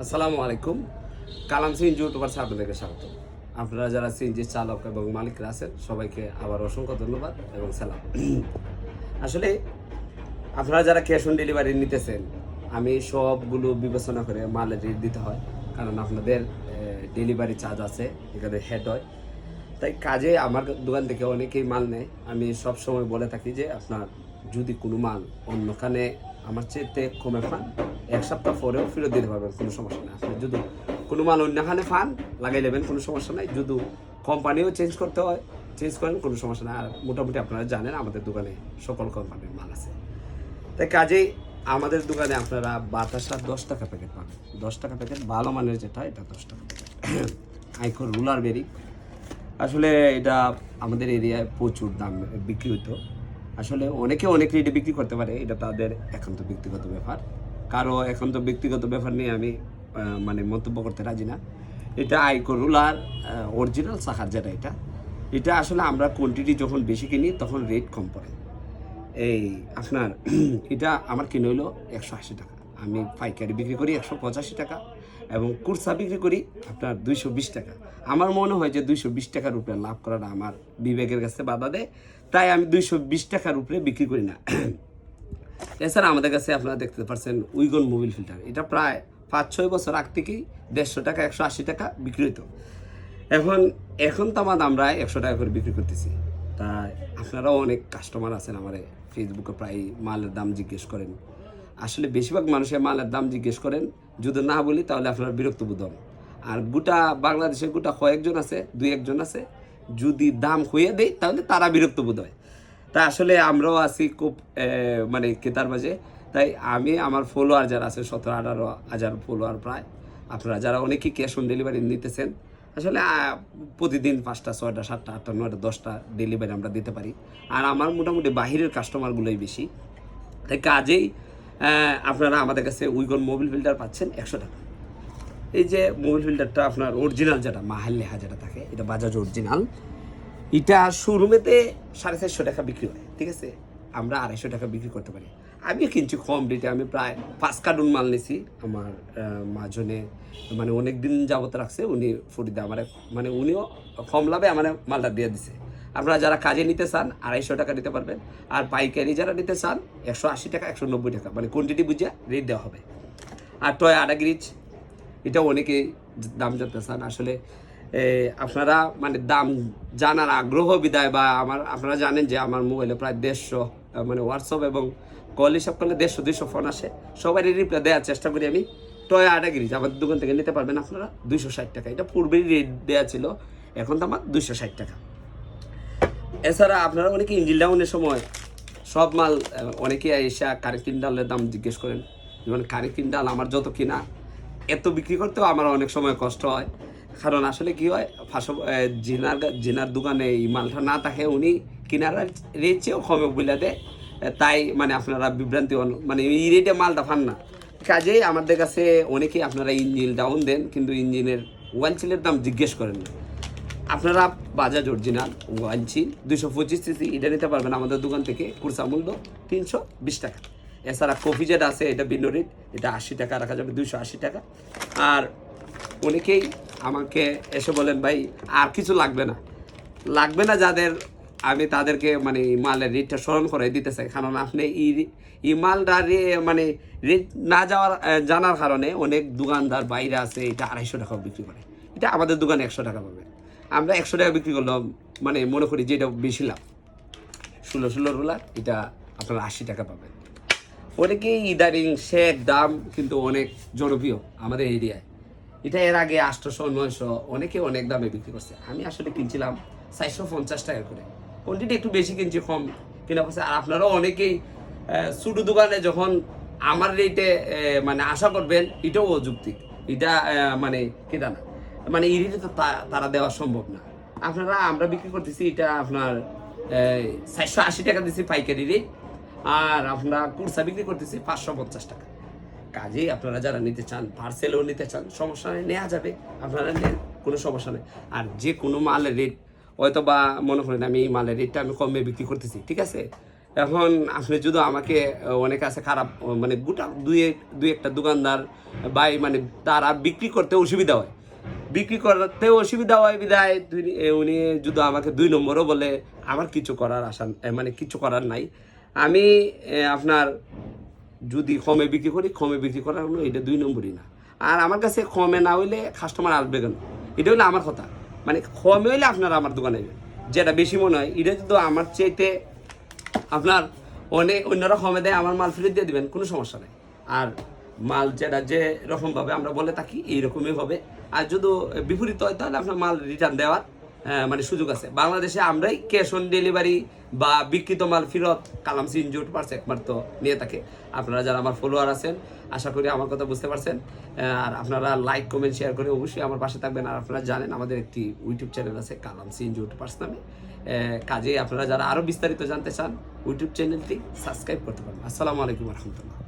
আসসালামু আলাইকুম। কালাম সিন ইউটিউবার্সে আপনাদেরকে স্বাগত। আপনারা যারা সিএনজি চালক এবং মালিকরা আছেন, সবাইকে আবার অসংখ্য ধন্যবাদ এবং সালাম। আসলে আপনারা যারা ক্যাশ অন ডেলিভারি নিতেছেন, আমি সবগুলো বিবেচনা করে মালের রেট দিতে হয়। কারণ আপনাদের ডেলিভারি চার্জ আছে, এখানে হেড হয়। তাই কাজে আমার দোকান থেকে অনেকেই মাল নেয়। আমি সব সময় বলে থাকি যে, আপনার যদি কোনো মাল অন্যখানে আমার চেয়েতে কমে পান। এক সপ্তাহ পরেও ফেরত দিতে পারবেন, কোনো সমস্যা নেই। আপনি যদি কোনো মাল অন্যখানে ফান লাগাই নেবেন, কোনো সমস্যা নাই। যদি কোম্পানিও চেঞ্জ করতে হয় চেঞ্জ করেন, কোনো সমস্যা নেই। আর মোটামুটি আপনারা জানেন, আমাদের দোকানে সকল কোম্পানির মাল আছে। তাই কাজেই আমাদের দোকানে আপনারা বাতাসা দশ টাকা প্যাকেট পাবেন। দশ টাকা প্যাকেট ভালো মানের যেটা, এটা দশ টাকা প্যাকেট আইকর রুলার বেরি। আসলে এটা আমাদের এরিয়ায় প্রচুর দাম বিক্রি হতো আসলে অনেকে অনেক রেটে বিক্রি করতে পারে, এটা তাদের এখন তো ব্যক্তিগত ব্যাপার। কারও এখন তো ব্যক্তিগত ব্যাপার নিয়ে আমি মানে মন্তব্য করতে রাজি না। এটা আইকো রুলার অরিজিনাল সাখার যেটা এটা এটা আসলে আমরা কোয়ান্টিটি যখন বেশি কিনি, তখন রেট কম পড়ে। এই আপনার, এটা আমার কিনে হলো একশো আশি টাকা। আমি পাইকারি বিক্রি করি একশো পঁচাশি টাকা। এবং কুর্সা বিক্রি করি আপনার দুইশো বিশ টাকা। আমার মনে হয় যে দুইশো বিশ টাকার উপরে লাভ করাটা আমার বিবেকের কাছে বাধা দেয়। তাই আমি দুইশো বিশ টাকার উপরে বিক্রি করি না। এছাড়া আমাদের কাছে আপনারা দেখতে পাচ্ছেন উইগন মোবিল ফিল্টার। এটা প্রায় পাঁচ ছয় বছর আগ থেকেই দেড়শো টাকা, একশো আশি টাকা বিক্রি হতো এখন এখন তো আমার আমরা একশো টাকা করে বিক্রি করতেছি। তাই আপনারাও অনেক কাস্টমার আছেন আমার ফেসবুকে প্রায় মালের দাম জিজ্ঞেস করেন। আসলে বেশিরভাগ মানুষের মালের দাম জিজ্ঞেস করেন, যদি না বলি তাহলে আপনারা বিরক্ত বোধ হন আর গোটা বাংলাদেশের গোটা কয়েকজন আছে, দুই একজন আছে, যদি দাম হয়ে দেয় তাহলে তারা বিরক্ত বোধ হয়। তা আসলে আমরাও আছি খুব মানে কেতার মাঝে। তাই আমি, আমার ফলোয়ার যারা আছে, সতেরো, আঠারো হাজার ফলোয়ার প্রায়। আপনারা যারা অনেকেই ক্যাশ অন ডেলিভারি নিতেছেন, আসলে প্রতিদিন পাঁচটা, ছয়টা, সাতটা, আটটা, নয়টা, দশটা ডেলিভারি আমরা দিতে পারি। আর আমার মোটামুটি বাহিরের কাস্টমারগুলোই বেশি। তাই কাজেই আপনারা আমাদের কাছে উইগন মোবিল ফিল্টার পাচ্ছেন একশো টাকা। এই যে মোবিল ফিল্টারটা আপনার অরিজিনাল যেটা, মাহাল লেহা যেটা থাকে, এটা বাজাজ অরিজিনাল এটা শোরুমেতে সাড়ে চারশো টাকা বিক্রি হয়, ঠিক আছে? আমরা আড়াইশো টাকা বিক্রি করতে পারি। আমিও কিনছি কম রেটে আমি প্রায় পাঁচ কার্টুন মাল নিছি। আমার মাজনে মানে অনেক দিন যাবত রাখছে, উনি ফুটিতে আমার মানে উনিও কম লাভে আমার মালটা দিয়ে দিছে। আপনারা যারা কাজে নিতে চান, আড়াইশো টাকা নিতে পারবেন। আর পাইকারি যারা নিতে চান, একশো আশি টাকা, একশো নব্বই টাকা মানে কোয়ান্টিটি বুঝে রেট দেওয়া হবে। আর টয় আডাগিরিচ এটা অনেকে দাম জানতে চান। আসলে আপনারা মানে দাম জানার আগ্রহ বিদায় বা আমার, আপনারা জানেন যে আমার মোবাইলে প্রায় দেড়শো মানে হোয়াটসঅ্যাপ এবং কল হিসাব করলে দেড়শো, দুইশো ফোন আসে। সবাই রিপ্লাই দেওয়ার চেষ্টা করি আমি। টয় আডাগিরিজ আমাদের দোকান থেকে নিতে পারবেন আপনারা দুইশো ষাট টাকা। এটা পূর্বেই রেট দেওয়া ছিল, এখন তো আমার দুইশো ষাট টাকা। এছাড়া আপনারা অনেকে ইঞ্জিন ডাউনের সময় সব মাল অনেকে এসে কারেক্টিন ডালের দাম জিজ্ঞেস করেন, যেমন কারেক্টিন ডাল আমার যত কিনা, এত বিক্রি করতেও আমার অনেক সময় কষ্ট হয়। কারণ আসলে কি হয় ফাঁসো জিনার জিনার দোকানে এই মালটা না থাকে, উনি কিনার রেট চেয়েও কমে বলে দেয়। তাই মানে আপনারা বিভ্রান্তি মানে এই রেটে মালটা পান না। কাজেই আমাদের কাছে অনেকেই আপনারা ইঞ্জিন ডাউন দেন, কিন্তু ইঞ্জিনের ওয়ান চিলের দাম জিজ্ঞেস করেন না। আপনারা বাজাজ অরিজিনাল ওয়ানছি দুশো পঁচিশ সিসি এটা নিতে পারবেন আমাদের দোকান থেকে কুরসা মূল্য তিনশো বিশ টাকা। এছাড়া কফি যেটা আছে, এটা ভিন্ন রেট এটা আশি টাকা রাখা যাবে, দুইশো আশি টাকা। আর অনেকেই আমাকে এসে বলেন, ভাই, আর কিছু লাগবে না। লাগবে না যাদের আমি তাদেরকে মানে মালের রেটটা স্মরণ করে দিতে চাই। কারণ আপনি ই এই মালটা মানে রেট না যাওয়ার জানার কারণে অনেক দোকানদার বাইরে আছে, এটা আড়াইশো টাকা বিক্রি করে। এটা আমাদের দোকানে একশো টাকা পাবে। আমরা একশো টাকা বিক্রি করলাম মানে মনে করি যে এটা বেশি লাভ। ষোলো ষোলো রোলার এটা আপনারা আশি টাকা পাবেন। অনেকেই ইদারিং শেখ দাম কিন্তু অনেক জনপ্রিয় আমাদের এরিয়ায়। এটা এর আগে আটশোশো নয়শো, অনেকে অনেক দামে বিক্রি করছে। আমি আসলে কিনছিলাম চারশো পঞ্চাশ টাকা করে। কোয়ান্টিটি একটু বেশি কিনছি, কম কিনা করছে আর আপনারাও অনেকেই ছোটো দোকানে যখন আমার রেটে মানে আশা করবেন, এটাও অযৌক্তিক। এটা মানে কেটা না। মানে এই রেটে তো তা- তারা দেওয়া সম্ভব না। আপনারা, আমরা বিক্রি করতেছি এটা আপনার চারশো আশি টাকা দিচ্ছি পাইকারি রেট আর আমরা কুর্সা বিক্রি করতেছি পাঁচশো পঞ্চাশ টাকা। কাজেই আপনারা যারা নিতে চান পার্সেলও নিতে চান, সমস্যা নেই নেওয়া যাবে। আপনারা নেন, কোনো সমস্যা নেই। আর যে কোনো মালের রেট হয়তো বা মনে করেন আমি এই মালের রেটটা আমি কমে বিক্রি করতেছি, ঠিক আছে? এখন আপনি যদি আমাকে, অনেক আছে খারাপ মানে গোটা দুই দুই একটা দোকানদার বাই মানে তারা বিক্রি করতে অসুবিধা হয়। বিক্রি করতে অসুবিধা হয় বিধায়। উনি যদি আমাকে দুই নম্বরও বলে, আমার কিছু করার আশা মানে কিছু করার নাই। আমি আপনার যদি কমে বিক্রি করি কমে বিক্রি করার কোনো এটা দুই নম্বরই না। আর আমার কাছে কমে না হইলে কাস্টমার আসবে কেন? এটা হইলে আমার কথা। মানে কমে হইলে আপনারা আমার দোকানে যেটা বেশি মনে হয়, এটা যদি আমার চাইতে আপনার অনেক অন্যরা কমে দেয়, আমার মাল ফেরত দিয়ে দিবেন, কোনো সমস্যা নেই। আর মাল যেটা যে রকমভাবে আমরা বলে থাকি, এইরকমই হবে। আর যদি বিপরীত হয়, তাহলে আপনার মাল রিটার্ন দেওয়ার মানে সুযোগ আছে। বাংলাদেশে আমরাই ক্যাশ অন ডেলিভারি বা বিকৃত মাল ফেরত কালাম সিনজুট পার্স একমাত্র নিয়ে থাকে। আপনারা যারা আমার ফলোয়ার আছেন, আশা করি আমার কথা বুঝতে পারছেন। আর আপনারা লাইক কমেন্ট শেয়ার করে অবশ্যই আমার পাশে থাকবেন। আর আপনারা জানেন, আমাদের একটি ইউটিউব চ্যানেল আছে কালাম সিনজুট পার্স নামে। কাজে আপনারা যারা আরও বিস্তারিত জানতে চান ইউটিউব চ্যানেলটি সাবস্ক্রাইব করতে পারেন আসসালামু আলাইকুম রহমতুল্লাহ।